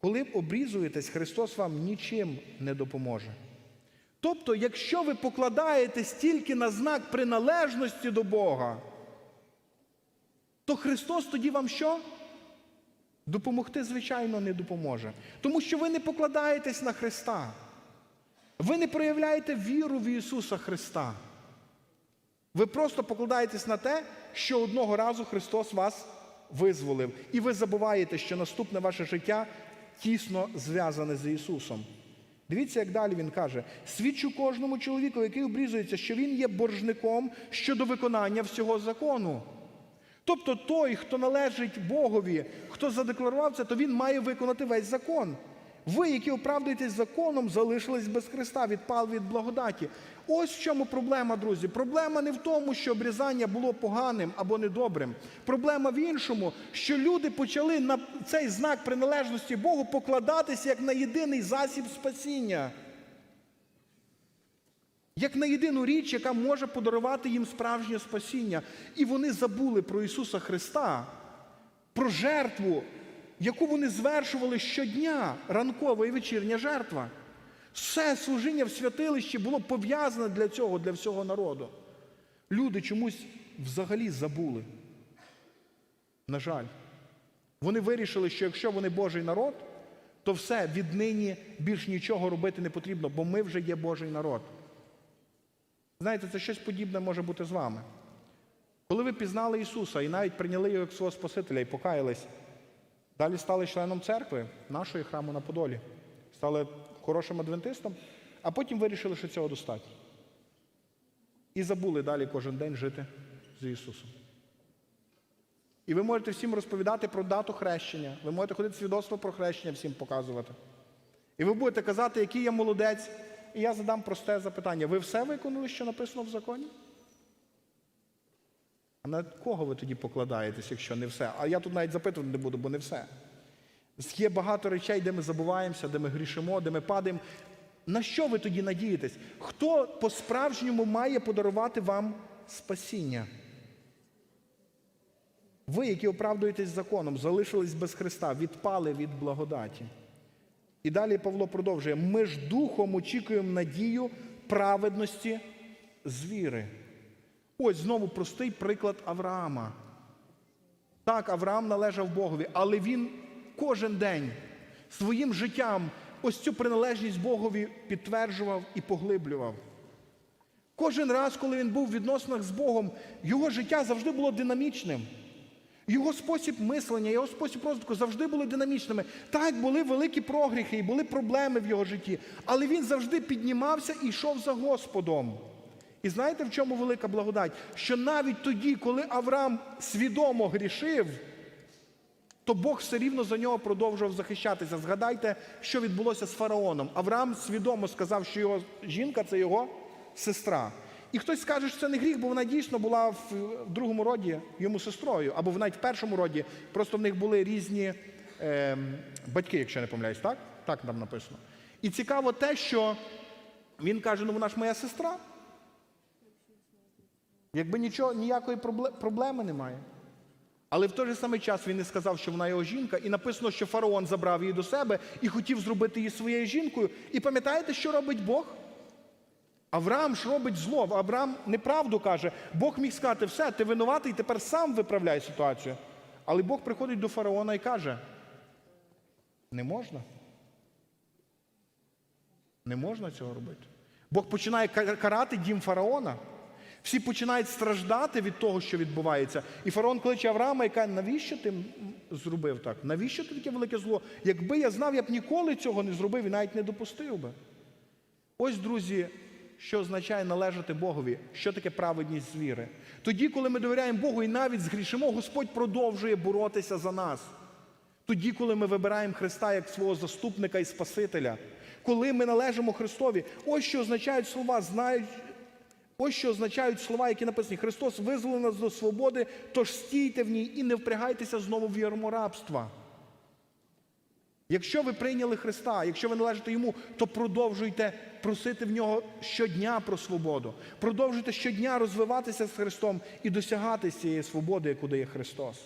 Коли обрізуєтесь, Христос вам нічим не допоможе. Тобто, якщо ви покладаєтесь тільки на знак приналежності до Бога, то Христос тоді вам що? Допомогти, звичайно, не допоможе. Тому що ви не покладаєтесь на Христа. Ви не проявляєте віру в Ісуса Христа. Ви просто покладаєтесь на те, що одного разу Христос вас визволив. І ви забуваєте, що наступне ваше життя тісно зв'язане з Ісусом. Дивіться, як далі він каже: свідчу кожному чоловіку, який обрізується, що він є боржником щодо виконання всього закону. Тобто той, хто належить Богові, хто задекларував це, то він має виконати весь закон. Ви, які оправдуєтесь законом, залишились без Христа, відпали від благодаті. Ось в чому проблема, друзі. Проблема не в тому, що обрізання було поганим або недобрим. Проблема в іншому, що люди почали на цей знак приналежності Богу покладатися як на єдиний засіб спасіння. Як на єдину річ, яка може подарувати їм справжнє спасіння. І вони забули про Ісуса Христа, про жертву, яку вони звершували щодня, ранкова і вечірня жертва. Все служіння в святилищі було пов'язане для цього, для всього народу. Люди чомусь взагалі забули. На жаль, вони вирішили, що якщо вони Божий народ, то все віднині більш нічого робити не потрібно, бо ми вже є Божий народ. Знаєте, це щось подібне може бути з вами. Коли ви пізнали Ісуса і навіть прийняли його як свого Спасителя і покаялись, далі стали членом церкви нашої храму на Подолі, стали хорошим адвентистом, а потім вирішили, що цього достатньо. І забули далі кожен день жити з Ісусом. І ви можете всім розповідати про дату хрещення, ви можете ходити свідоцтво про хрещення всім показувати. І ви будете казати, який я молодець. І я задам просте запитання: ви все виконали, що написано в законі? А на кого ви тоді покладаєтесь, якщо не все? А я тут навіть запитувати не буду, бо не все. Є багато речей, де ми забуваємося, де ми грішимо, де ми падаємо. На що ви тоді надієтесь? Хто по-справжньому має подарувати вам спасіння? Ви, які оправдуєтесь законом, залишились без Христа, відпали від благодаті. І далі Павло продовжує: ми ж духом очікуємо надію праведності з віри. Ось знову простий приклад Авраама. Так, Авраам належав Богові, але він кожен день своїм життям ось цю приналежність Богові підтверджував і поглиблював. Кожен раз, коли він був в відносинах з Богом, його життя завжди було динамічним. Його спосіб мислення, його спосіб розвитку завжди були динамічними. Так, були великі прогріхи і були проблеми в його житті, але він завжди піднімався і йшов за Господом. І знаєте, в чому велика благодать? Що навіть тоді, коли Авраам свідомо грішив, то Бог все рівно за нього продовжував захищатися. Згадайте, що відбулося з фараоном. Авраам свідомо сказав, що його жінка це його сестра. І хтось скаже, що це не гріх, бо вона дійсно була в другому роді йому сестрою, або навіть в першому роді, просто в них були різні е, батьки, якщо не помиляюсь, так? Так там написано. І цікаво те, що він каже: ну вона ж моя сестра. Якби нічого, ніякої проблеми немає. Але в той же самий час він не сказав, що вона його жінка, і написано, що фараон забрав її до себе і хотів зробити її своєю жінкою. І пам'ятаєте, що робить Бог? Авраам ж робить зло. Авраам неправду каже. Бог міг сказати, все, ти винуватий, тепер сам виправляй ситуацію. Але Бог приходить до фараона і каже: не можна. Не можна цього робити. Бог починає карати дім фараона. Всі починають страждати від того, що відбувається. І фараон кличе Авраама і каже, навіщо ти зробив так? Навіщо ти таке велике зло? Якби я знав, я б ніколи цього не зробив і навіть не допустив би. Ось, друзі, що означає належати Богові, що таке праведність з віри. Тоді, коли ми довіряємо Богу і навіть згрішимо, Господь продовжує боротися за нас. Тоді, коли ми вибираємо Христа як свого заступника і Спасителя, коли ми належимо Христові, ось що означають слова, знають. Ось що означають слова, які написані: Христос визволив нас до свободи, тож стійте в ній і не впрягайтеся знову в ярмо рабства. Якщо ви прийняли Христа, якщо ви належите Йому, то продовжуйте просити в нього щодня про свободу. Продовжуйте щодня розвиватися з Христом і досягати цієї свободи, яку дає Христос.